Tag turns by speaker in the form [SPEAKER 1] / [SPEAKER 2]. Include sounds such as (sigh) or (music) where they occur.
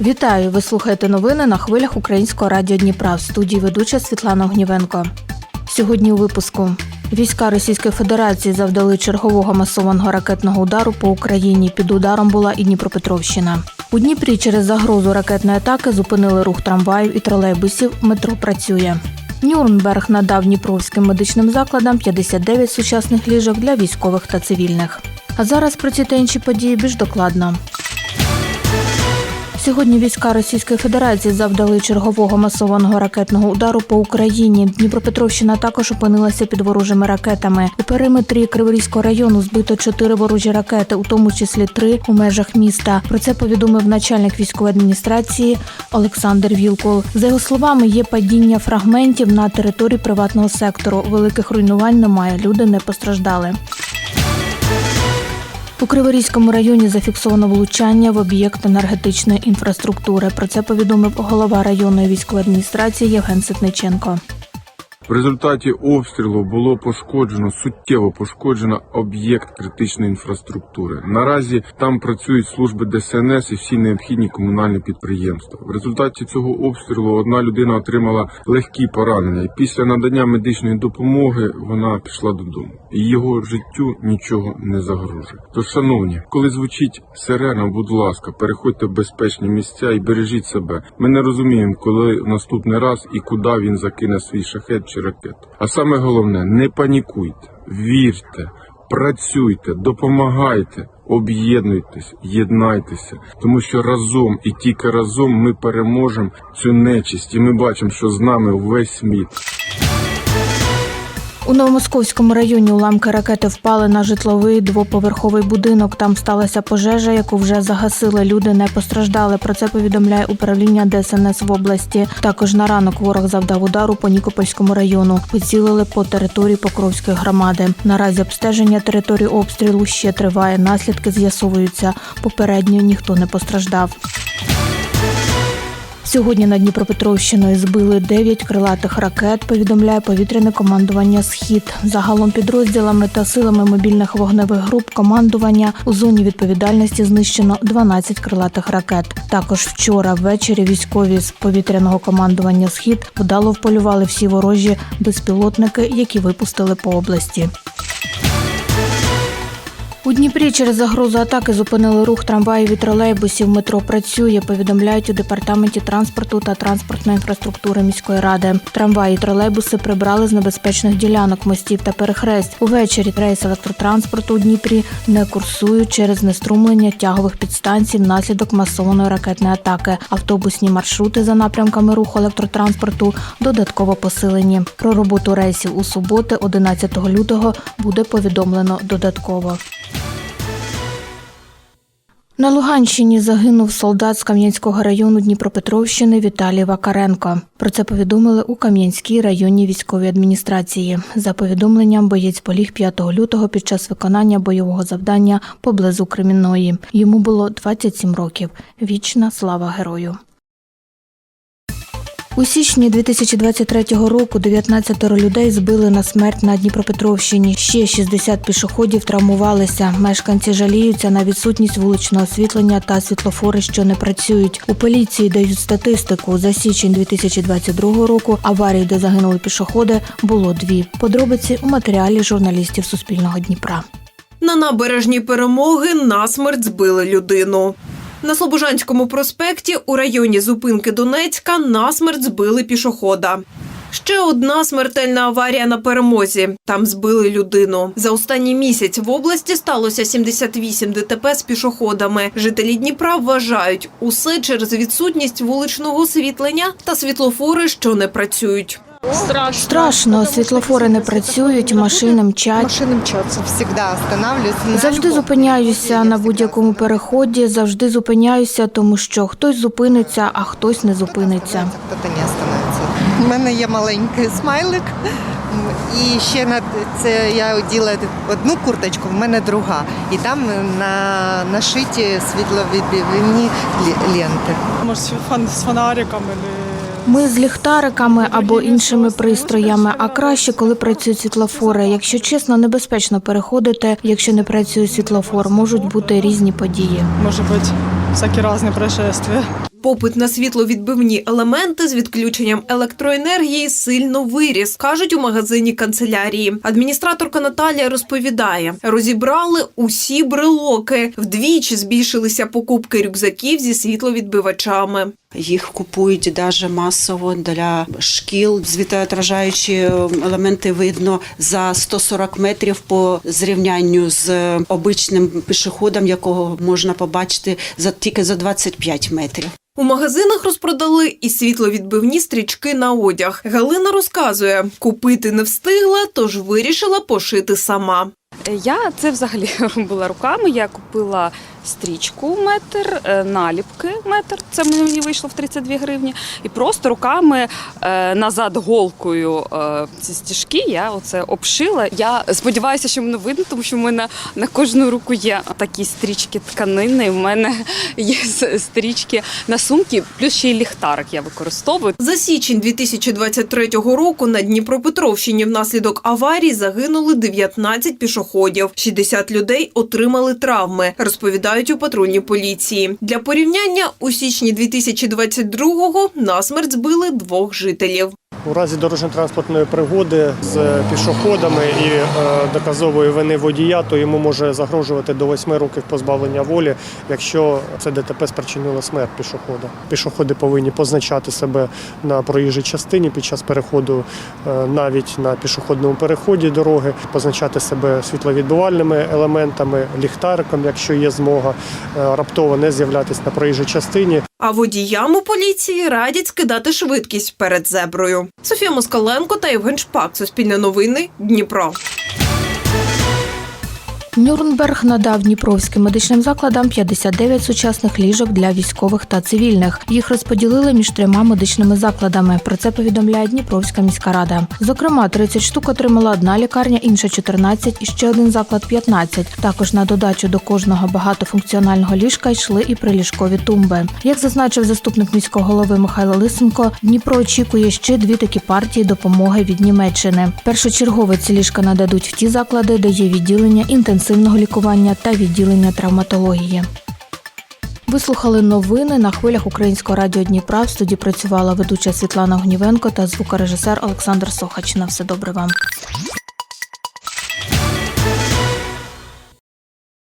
[SPEAKER 1] Вітаю! Ви слухаєте новини на хвилях Українського радіо Дніпра в студії ведуча Світлана Огнівенко. Сьогодні у випуску війська Російської Федерації завдали чергового масованого ракетного удару по Україні. Під ударом була і Дніпропетровщина. У Дніпрі через загрозу ракетної атаки зупинили рух трамваїв і тролейбусів. Метро працює. Нюрнберг надав дніпровським медичним закладам 59 сучасних ліжок для військових та цивільних. А зараз про ці та інші події більш докладно. Сьогодні війська Російської Федерації завдали чергового масованого ракетного удару по Україні. Дніпропетровщина також опинилася під ворожими ракетами. У периметрі Криворізького району збито чотири ворожі ракети, у тому числі три у межах міста. Про це повідомив начальник військової адміністрації Олександр Вілкол. За його словами, є падіння фрагментів на території приватного сектору. Великих руйнувань немає. Люди не постраждали. У Криворізькому районі зафіксовано влучання в об'єкт енергетичної інфраструктури. Про це повідомив голова районної військової адміністрації Євген Ситниченко.
[SPEAKER 2] В результаті обстрілу було пошкоджено суттєво пошкоджено об'єкт критичної інфраструктури. Наразі там працюють служби ДСНС і всі необхідні комунальні підприємства. В результаті цього обстрілу одна людина отримала легкі поранення, і після надання медичної допомоги вона пішла додому. І його життю нічого не загрожує. Тож, шановні, коли звучить сирена, будь ласка, переходьте в безпечні місця і бережіть себе. Ми не розуміємо, коли наступний раз і куди він закине свій шахет ракету. А саме головне, не панікуйте, вірте, працюйте, допомагайте. Об'єднуйтесь, єднайтеся, тому що разом і тільки разом ми переможемо цю нечисть, і ми бачимо, що з нами весь світ.
[SPEAKER 1] У Новомосковському районі уламки ракети впали на житловий двоповерховий будинок. Там сталася пожежа, яку вже загасили. Люди не постраждали. Про це повідомляє управління ДСНС в області. Також на ранок ворог завдав удару по Нікопольському району. Поцілили по території Покровської громади. Наразі обстеження території обстрілу ще триває. Наслідки з'ясовуються. Попередньо ніхто не постраждав. Сьогодні над Дніпропетровщиною збили 9 крилатих ракет, повідомляє повітряне командування Схід. Загалом підрозділами та силами мобільних вогневих груп командування у зоні відповідальності знищено 12 крилатих ракет. Також вчора ввечері військові з повітряного командування Схід вдало вполювали всі ворожі безпілотники, які випустили по області. У Дніпрі через загрозу атаки зупинили рух трамваїв і тролейбусів. Метро працює, повідомляють у департаменті транспорту та транспортної інфраструктури міської ради. Трамваї і тролейбуси прибрали з небезпечних ділянок мостів та перехрест. Увечері рейс електротранспорту у Дніпрі не курсують через неструмлення тягових підстанцій внаслідок масованої ракетної атаки. Автобусні маршрути за напрямками руху електротранспорту додатково посилені. Про роботу рейсів у суботи, 11 лютого, буде повідомлено додатково. На Луганщині загинув солдат з Кам'янського району Дніпропетровщини Віталій Вакаренко. Про це повідомили у Кам'янській районній військовій адміністрації. За повідомленням, боєць поліг 5 лютого під час виконання бойового завдання поблизу Кремінної. Йому було 27 років. Вічна слава герою. У січні 2023 року 19 людей збили на смерть на Дніпропетровщині. Ще 60 пішоходів травмувалися. Мешканці жаліються на відсутність вуличного освітлення та світлофори, що не працюють. У поліції дають статистику. За січень 2022 року аварій, де загинули пішоходи, було дві. Подробиці у матеріалі журналістів Суспільного Дніпра.
[SPEAKER 3] На набережній перемоги насмерть збили людину. На Слобожанському проспекті у районі зупинки Донецька насмерть збили пішохода. Ще одна смертельна аварія на перемозі. Там збили людину. За останній місяць в області сталося 78 ДТП з пішоходами. Жителі Дніпра вважають усе через відсутність вуличного освітлення та світлофори, що не працюють.
[SPEAKER 4] Страшно.
[SPEAKER 1] Страшно, світлофори не працюють, машини мчать.
[SPEAKER 4] Машины мчатся.
[SPEAKER 5] Всегда останавливаюсь. на
[SPEAKER 1] Завжди
[SPEAKER 5] любом
[SPEAKER 1] зупиняюся на будь-якому переході. Завжди зупиняюся, тому що хтось зупиниться, а хтось не зупиниться.
[SPEAKER 5] Хто-то не остановиться. У мене є маленький смайлик. І ще на це я оділа одну курточку, в мене друга. І там на нашиті світловідбивні ленти.
[SPEAKER 4] Может, фон- с фонариком или...
[SPEAKER 1] Ми з ліхтариками або іншими пристроями, а краще, коли працюють світлофори. Якщо чесно, небезпечно переходити. Якщо не працює світлофор, можуть бути різні події.
[SPEAKER 4] Может быть, всякие разные происшествия.
[SPEAKER 3] Попит на світловідбивні елементи з відключенням електроенергії сильно виріс, кажуть у магазині канцелярії. Адміністраторка Наталія розповідає: розібрали усі брелоки. Вдвічі збільшилися покупки рюкзаків зі світловідбивачами.
[SPEAKER 6] Їх купують даже масово для шкіл. Звітоотражаючі елементи видно за 140 метрів по зрівнянню з обичним пішоходом, якого можна побачити за тільки за 25 метрів.
[SPEAKER 3] У магазинах розпродали і світловідбивні стрічки на одяг. Галина розказує, купити не встигла, тож вирішила пошити сама.
[SPEAKER 7] Я це взагалі (laughs) робила руками. Я купила стрічку метр, е, наліпки метр. Це мені вийшло в 32 гривні. І просто руками е, назад голкою е, ці стіжки я оце обшила. Я сподіваюся, що мене видно, тому що в мене на кожну руку є такі стрічки тканини. В мене (laughs) є стрічки на сумки, плюс ще й ліхтарик я використовую.
[SPEAKER 3] За січень 2023 року на Дніпропетровщині внаслідок аварії загинули 19 пішоходів. 60 людей отримали травми, розповідають у патрульній поліції. Для порівняння у січні 2022-го насмерть збили двох жителів.
[SPEAKER 8] У разі дорожньо-транспортної пригоди з пішоходами і е, доказової вини водія, то йому може загрожувати до 8 років позбавлення волі, якщо це ДТП спричинило смерть пішохода. Пішоходи повинні позначати себе на проїжджій частині під час переходу, е, навіть на пішохідному переході дороги, позначати себе світловідбивальними елементами, ліхтариком, якщо є змога, е, раптово не з'являтися на проїжджій частині.
[SPEAKER 3] А водіям у поліції радять скидати швидкість перед зеброю. Софія Москаленко та Євген Шпак. Суспільне новини. Дніпро.
[SPEAKER 1] Нюрнберг надав дніпровським медичним закладам 59 сучасних ліжок для військових та цивільних. Їх розподілили між трьома медичними закладами. Про це повідомляє Дніпровська міська рада. Зокрема, 30 штук отримала одна лікарня, інша 14 і ще один заклад 15. Також на додачу до кожного багатофункціонального ліжка йшли і приліжкові тумби. Як зазначив заступник міського голови Михайло Лисенко, Дніпро очікує ще дві такі партії допомоги від Німеччини. Першочергово ці ліжка нададуть в ті заклади, де є відділення інтенсивного лікування та відділення травматології. Ви слухали новини на хвилях Українського радіо Дніпра. В студії працювала ведуча Світлана Гнівенко та звукорежисер Олександр Сохач. На все добре вам.